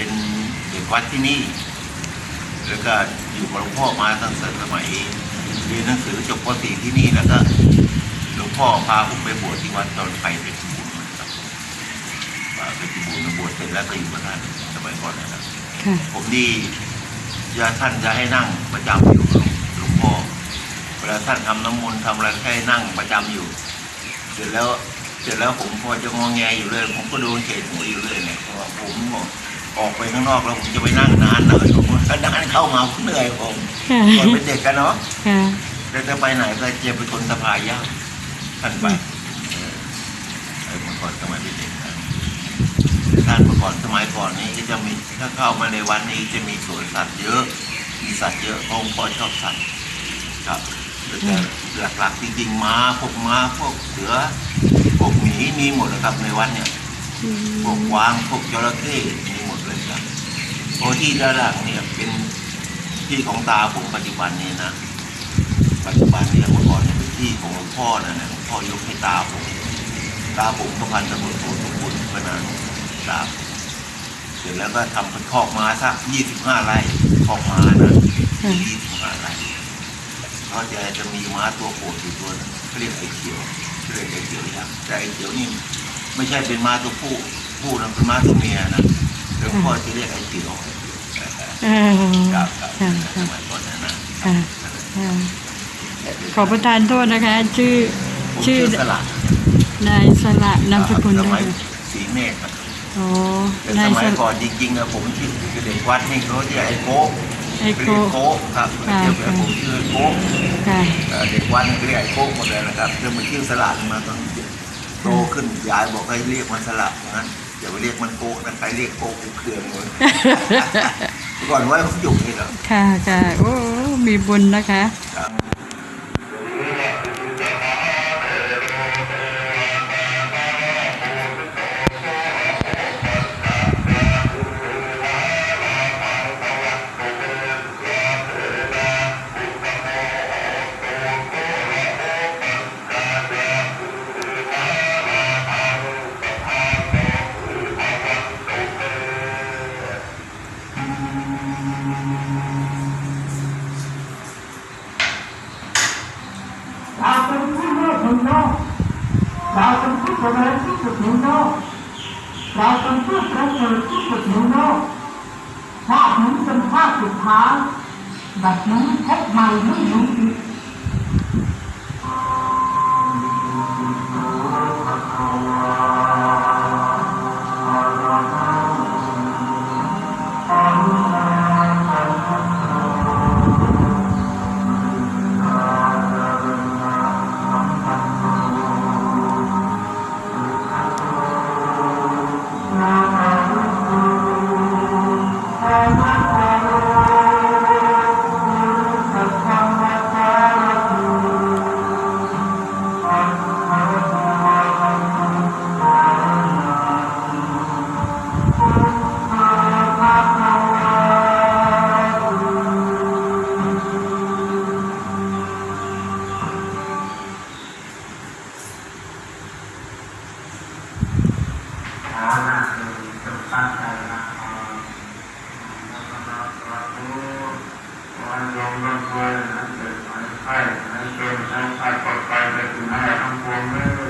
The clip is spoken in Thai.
เป็นเด็กวัดที่นี่ แล้วก็อยู่กับหลวงพ่อมาตั้งแต่สมัยเรียนหนังสือจบป .4 ที่นี่แล้วก็หลวงพ่อพาผมไปบวชที่วัดตอนไปเป็นบุญนะครับเป็นบุญบวชเสร็จแล้วก็อยู่กับท่านสมัยก่อนนะครับผมดีจะท่านจะให้นั่งประจำอยู่หลวงพ่อเวลาท่านทำน้ำมนต์ทำอะไรให้นั่งประจำอยู่ เสร็จแล้วเสร็จแล้วผมพอจะงองแงอยู่เลย ผมก็โดนเขตหัวอยู่เลยเนี่ยเพราะผมบอก ออกไปข้างนอกแล้วผมจะไปนั่งนานหน่อยผมก็นานเข้ามาผมเหนื่อยผมค่ะตอนเป็นเด็กกันเนาะค่ะแต่จะไปไหนก็เจ็บไปทนสะพายยากท่านไปเออไอ้เมื่อก่อนสมัยเป็นเด็กนะท่านเมื่อก่อนสมัยก่อนนี้ก็จะมีถ้าเข้ามาในวันนี้จะมีสวนสัตว์เยอะ มีสัตว์เยอะเพราะหลวงพ่อชอบสัตว์ครับแต่หลักๆจริงๆม้าพวกม้าพวกเสือพวกหมีมีหมดนะครับในวัดเนี่ยอืมพวกกวางพวกจระเข้มีหมดเลยครับ โอ้ที่ด้านหลังเนี่ยเป็นที่ของตาผมปัจจุบันนี้นะปัจจุบันเนี่ยเมื่อก่อนเนี่ยเป็นที่ของหลวงพ่อนะนะหลวงพ่อยกให้ตาผมตาผมก็พันตำรวจโทสมบูรณ์พนานตาผมเสร็จแล้วก็ทำเป็นคอกม้าสักยี่สิบห้าไร่คอกม้านะยี่สิบห้าไร่เขาจะจะมีม้าตัวโปรดอยู่ตัวหนึงเขาเรียกไอ้เขียวเขาเรียกไอ้เขียวยักษ์แต่ไอ้เขียวนี่ไม่ใช่เป็นม้าตัวผู้ผู้นะเป็นม้าตัวเมียนะ หลวงพ่อจะเรียกไอ้เขียวเออครับครับค่ะสค่ะมัยก่อนนะนะค่ะค่ะขอประทานโทษนะคะ ชื่อผมชื่อสลัดนายสละนามสกุลสด้วมัยยสีเมฆนะอ๋อแต่นาสยมัสยละก่อนจริงๆนะผมชื่อเด็กวัดนี่เขาเรียกไอ้โก้ไอ้โกเรียกโก้ครับค่ะเรียกแบบผมชื่อโก้ค่ะเอ่อเด็กวัดนี่ก็เรียกไอ้โก้หมดเลยนะครับเรื่องมันชื่อสลัดมาตอนโตขึ้นยายบอกให้เรียกมันสลัดงั้น อย่าไปเรียกมันโก้นะใครเรียกโก้กูเครืองเลยก่อนไว้ผมจุกนี่เหรอค่ะค่ะโอ้มีบุญนะคะ หนึ่งโลกเราเป็นผู้เจริญที่สุดหนึ่งโลกเราเป็นผู้ประเสริฐที่สุดหนึ่งโลกภาพนี้เป็นภาพสุดท้ายแบบนี้พบใหม่ไม่รู้อีก ตั้งใจนะวันยมวันเวรนั้นเกิดไม่ใช่ไม่เกิดไม่ใช่ปลอดภัยแต่คุณให้ทั้งพวงเลย